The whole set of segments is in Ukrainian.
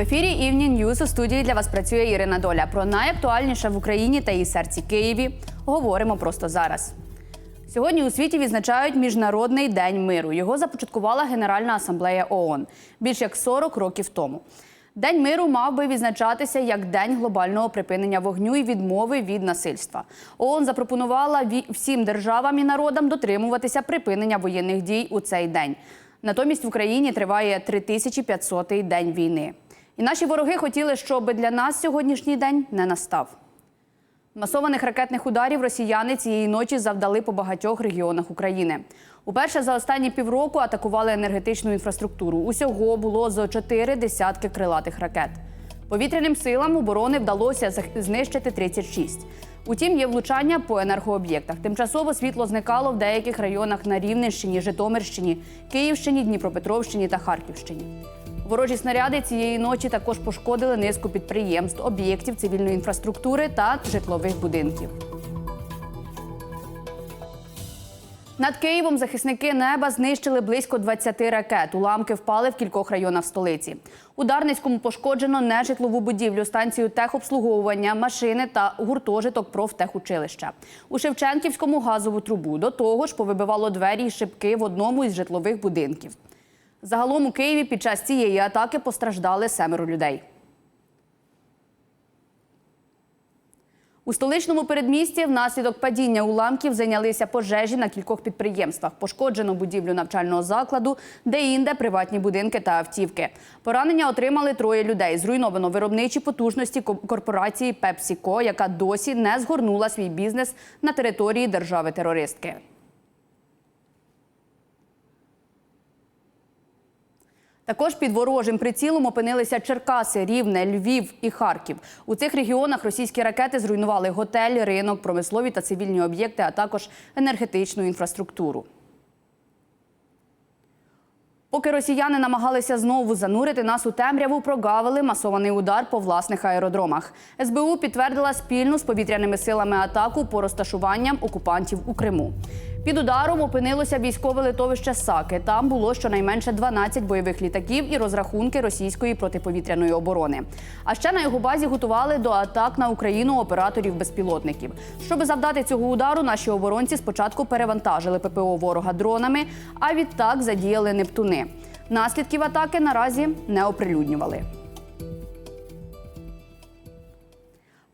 В ефірі Evening News у студії для вас працює Ірина Доля. Про найактуальніше в Україні та її серці Києві говоримо просто зараз. Сьогодні у світі відзначають Міжнародний день миру. Його започаткувала Генеральна асамблея ООН більш як 40 років тому. День миру мав би відзначатися як день глобального припинення вогню і відмови від насильства. ООН запропонувала всім державам і народам дотримуватися припинення воєнних дій у цей день. Натомість в Україні триває 3500-й день війни. І наші вороги хотіли, щоб для нас сьогоднішній день не настав. Масованих ракетних ударів росіяни цієї ночі завдали по багатьох регіонах України. Уперше за останні півроку атакували енергетичну інфраструктуру. Усього було зо чотири десятки крилатих ракет. Повітряним силам оборони вдалося знищити 36. Утім, є влучання по енергооб'єктах. Тимчасово світло зникало в деяких районах на Рівненщині, Житомирщині, Київщині, Дніпропетровщині та Харківщині. Ворожі снаряди цієї ночі також пошкодили низку підприємств, об'єктів цивільної інфраструктури та житлових будинків. Над Києвом захисники неба знищили близько 20 ракет. Уламки впали в кількох районах столиці. У Дарницькому пошкоджено нежитлову будівлю, станцію техобслуговування, машини та гуртожиток профтехучилища. У Шевченківському газову трубу. До того ж повибивало двері й шибки в одному із житлових будинків. Загалом у Києві під час цієї атаки постраждали семеро людей. У столичному передмісті внаслідок падіння уламків зайнялися пожежі на кількох підприємствах. Пошкоджено будівлю навчального закладу, де-інде приватні будинки та автівки. Поранення отримали троє людей. Зруйновано виробничі потужності ко- корпорації PepsiCo, яка досі не згорнула свій бізнес на території держави-терористки. Також під ворожим прицілом опинилися Черкаси, Рівне, Львів і Харків. У цих регіонах російські ракети зруйнували готель, ринок, промислові та цивільні об'єкти, а також енергетичну інфраструктуру. Поки росіяни намагалися знову занурити нас у темряву, прогавили масований удар по власних аеродромах. СБУ підтвердила спільну з повітряними силами атаку по розташуванням окупантів у Криму. Під ударом опинилося військове литовище Саки. Там було щонайменше 12 бойових літаків і розрахунки російської протиповітряної оборони. А ще на його базі готували до атак на Україну операторів безпілотників. Щоби завдати цього удару, наші оборонці спочатку перевантажили ППО ворога дронами, а відтак задіяли Нептуни. Наслідків атаки наразі не оприлюднювали.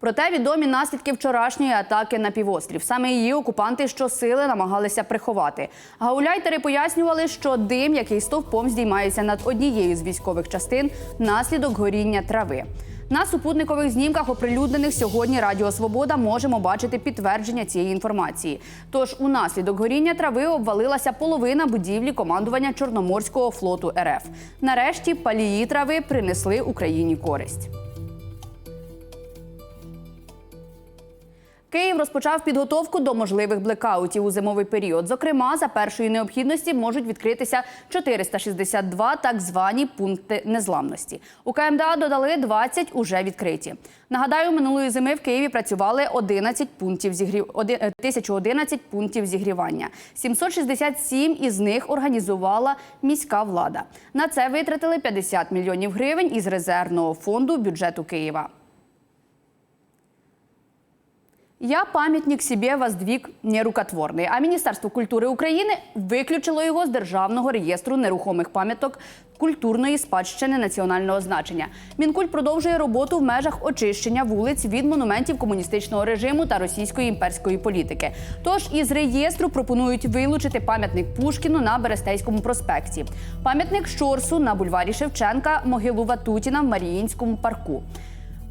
Проте відомі наслідки вчорашньої атаки на півострів. Саме її окупанти щосили намагалися приховати. Гауляйтери пояснювали, що дим, який стовпом здіймається над однією з військових частин, наслідок горіння трави. На супутникових знімках, оприлюднених сьогодні Радіо Свобода, можемо бачити підтвердження цієї інформації. Тож у наслідок горіння трави обвалилася половина будівлі командування Чорноморського флоту РФ. Нарешті палії трави принесли Україні користь. Київ розпочав підготовку до можливих блекаутів у зимовий період. Зокрема, за першої необхідності можуть відкритися 462 так звані пункти незламності. У КМДА додали 20 уже відкриті. Нагадаю, минулої зими в Києві працювали 11 пунктів зігрів... оди- е, 1011 пунктів зігрівання. 767 із них організувала міська влада. На це витратили 50 мільйонів гривень із резервного фонду бюджету Києва. Я пам'ятник себе воздвиг нерукотворний, а Міністерство культури України виключило його з державного реєстру нерухомих пам'яток культурної спадщини національного значення. Мінкульт продовжує роботу в межах очищення вулиць від монументів комуністичного режиму та російської імперської політики. Тож із реєстру пропонують вилучити пам'ятник Пушкіну на Берестейському проспекті, пам'ятник Щорсу на бульварі Шевченка, могилу Ватутіна в Маріїнському парку.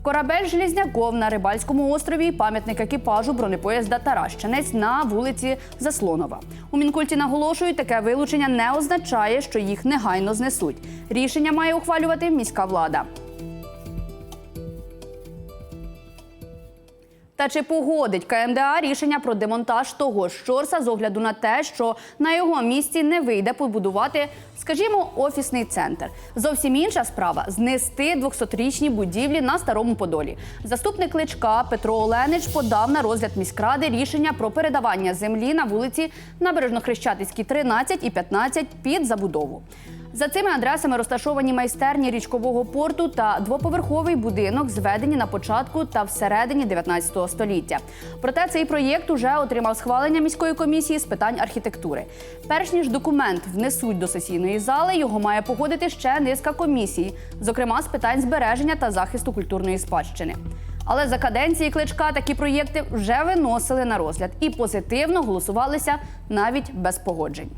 Корабель Желізняков на Рибальському острові, і пам'ятник екіпажу бронепоїзда Таращанець на вулиці Заслонова. У Мінкульті наголошують, таке вилучення не означає, що їх негайно знесуть. Рішення має ухвалювати міська влада. Та чи погодить КМДА рішення про демонтаж того ж Щорса з огляду на те, що на його місці не вийде побудувати, скажімо, офісний центр? Зовсім інша справа знести 200-річні будівлі на старому Подолі. Заступник Кличка Петро Оленич подав на розгляд міськради рішення про передавання землі на вулиці Набережно-Хрещатицькій 13 і 15 під забудову. За цими адресами розташовані майстерні річкового порту та двоповерховий будинок, зведені на початку та всередині 19 століття. Проте цей проєкт уже отримав схвалення міської комісії з питань архітектури. Перш ніж документ внесуть до сесійної зали, його має погодити ще низка комісій, зокрема з питань збереження та захисту культурної спадщини. Але за каденції кличка такі проєкти вже виносили на розгляд і позитивно голосувалися навіть без погоджень.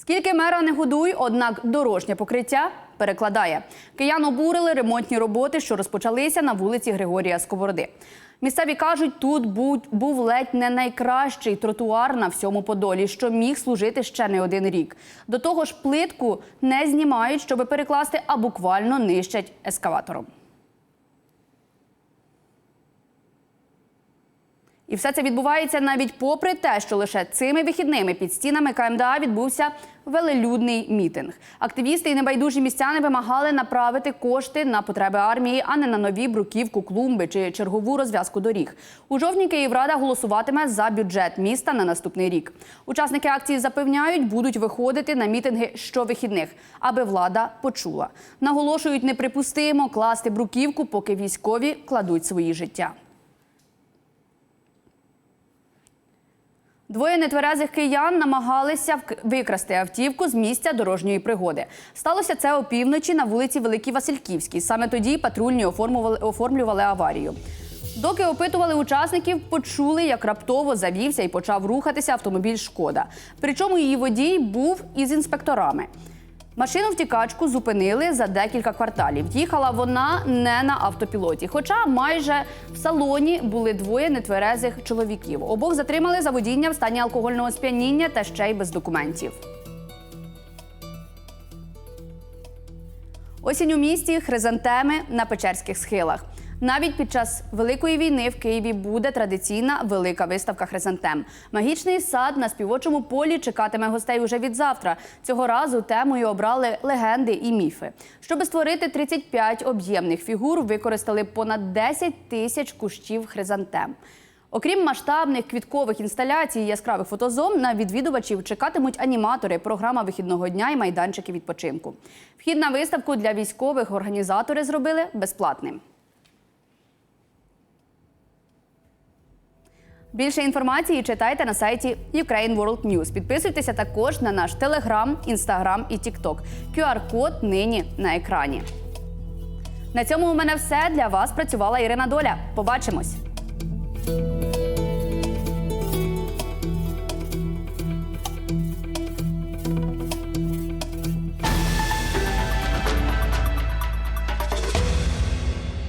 Скільки мера не годуй, однак дорожнє покриття перекладає. Киян обурили ремонтні роботи, що розпочалися на вулиці Григорія Сковороди. Місцеві кажуть, тут був, ледь не найкращий тротуар на всьому Подолі, що міг служити ще не один рік. До того ж, плитку не знімають, щоби перекласти, а буквально нищать ескаватором. І все це відбувається навіть попри те, що лише цими вихідними під стінами КМДА відбувся велелюдний мітинг. Активісти і небайдужі містяни вимагали направити кошти на потреби армії, а не на нові бруківку, клумби чи чергову розв'язку доріг. У жовтні Київрада голосуватиме за бюджет міста на наступний рік. Учасники акції запевняють, будуть виходити на мітинги щовихідних, аби влада почула. Наголошують, неприпустимо класти бруківку, поки військові кладуть свої життя. Двоє нетверезих киян намагалися викрасти автівку з місця дорожньої пригоди. Сталося це опівночі на вулиці Великій Васильківській. Саме тоді патрульні оформлювали аварію. Доки опитували учасників, почули, як раптово завівся і почав рухатися автомобіль Шкода. Причому її водій був із інспекторами. Машину втікачку зупинили за декілька кварталів. Їхала вона не на автопілоті. Хоча майже в салоні були двоє нетверезих чоловіків. Обох затримали за водіння в стані алкогольного сп'яніння та ще й без документів. Осінь у місті хризантеми на Печерських схилах. Навіть під час великої війни в Києві буде традиційна велика виставка хризантем. Магічний сад на співочому полі чекатиме гостей уже від завтра. Цього разу темою обрали легенди і міфи. Щоби створити 35 об'ємних фігур, використали понад 10 тисяч кущів хризантем. Окрім масштабних квіткових інсталяцій яскравих фотозон, на відвідувачів чекатимуть аніматори, програма вихідного дня і майданчики відпочинку. Вхід на виставку для військових організатори зробили безплатним. Більше інформації читайте на сайті Ukraine World News. Підписуйтеся також на наш Телеграм, Інстаграм і Тікток. QR-код нині на екрані. На цьому у мене все для вас працювала Ірина Доля. Побачимось.